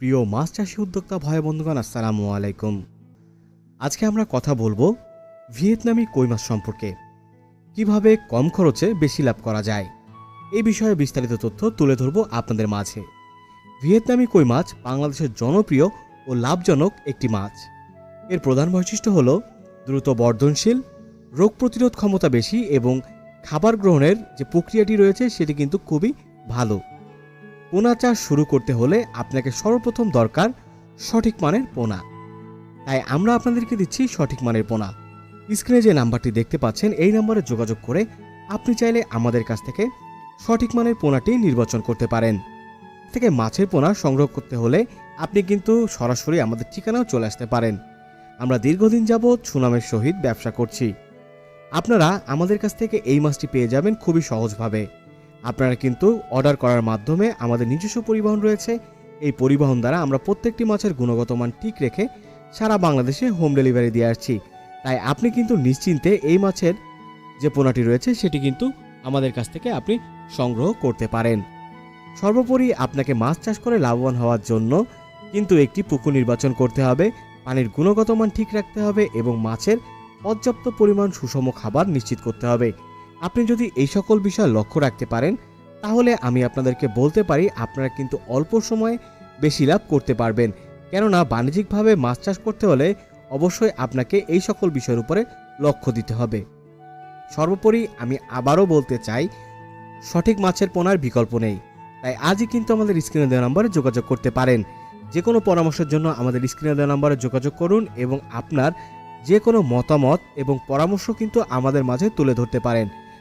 প্রিয় মাছ চাষী উদ্যোক্তা ভয় বন্ধুগণ, আসসালামু আলাইকুম। আজকে আমরা কথা বলব ভিয়েতনামি কই মাছ সম্পর্কে। কীভাবে কম খরচে বেশি লাভ করা যায়? এই বিষয়ে বিস্তারিত তথ্য তুলে ধরবো আপনাদের মাঝে। ভিয়েতনামি কই মাছ বাংলাদেশের জনপ্রিয় ও লাভজনক একটি মাছ। এর প্রধান বৈশিষ্ট্য হল দ্রুত বর্ধনশীল, রোগ প্রতিরোধ ক্ষমতা বেশি এবং খাবার গ্রহণের যে প্রক্রিয়াটি রয়েছে সেটি কিন্তু খুবই ভালো। পোনা চাষ শুরু করতে হলে আপনাকে সর্বপ্রথম দরকার সঠিক মানের পোনা। তাই আমরা আপনাদেরকে দিচ্ছি সঠিক মানের পোনা। স্ক্রিনে যে নাম্বারটি দেখতে পাচ্ছেন, এই নাম্বারে যোগাযোগ করে আপনি চাইলে আমাদের কাছ থেকে সঠিক মানের পোনাটি নির্বাচন করতে পারেন। থেকে মাছের পোনা সংগ্রহ করতে হলে আপনি কিন্তু সরাসরি আমাদের ঠিকানাও চলে আসতে পারেন। আমরা দীর্ঘদিন যাবৎ সুনামের সহিত ব্যবসা করছি। আপনারা আমাদের কাছ থেকে এই মাছটি পেয়ে যাবেন খুবই সহজভাবে। আপনারা কিন্তু অর্ডার করার মাধ্যমে আমাদের নিজস্ব পরিবহন রয়েছে। এই পরিবহন দ্বারা আমরা প্রত্যেকটি মাছের গুণগত মান ঠিক রেখে সারা বাংলাদেশে হোম ডেলিভারি দিয়ে আসছি। তাই আপনি কিন্তু নিশ্চিন্তে এই মাছের যে পোনাটি রয়েছে, সেটি কিন্তু আমাদের কাছ থেকে আপনি সংগ্রহ করতে পারেন। সর্বোপরি আপনাকে মাছ চাষ করে লাভবান হওয়ার জন্য কিন্তু একটি পুকুর নির্বাচন করতে হবে। পানির গুণগত মান ঠিক রাখতে হবে এবং মাছের পর্যাপ্ত পরিমাণ সুষম খাবার নিশ্চিত করতে হবে। আপনি যদি এই সকল বিষয় লক্ষ্য রাখতে পারেন, তাহলে আমি আপনাদেরকে বলতে পারি আপনারা কিন্তু অল্প সময়ে বেশি লাভ করতে পারবেন। কেননা বাণিজ্যিকভাবে মাছ চাষ করতে হলে অবশ্যই আপনাকে এই সকল বিষয়ের উপরে লক্ষ্য দিতে হবে। সর্বোপরি আমি আবারও বলতে চাই, সঠিক মাছের পোনার বিকল্প নেই। তাই আজই কিন্তু আমাদের স্ক্রিনে দেওয়া নম্বরে যোগাযোগ করতে পারেন। যে কোনো পরামর্শের জন্য আমাদের স্ক্রিনে দেওয়া নম্বরে যোগাযোগ করুন এবং আপনার যে কোনো মতামত এবং পরামর্শ কিন্তু আমাদের মাঝে তুলে ধরতে পারেন।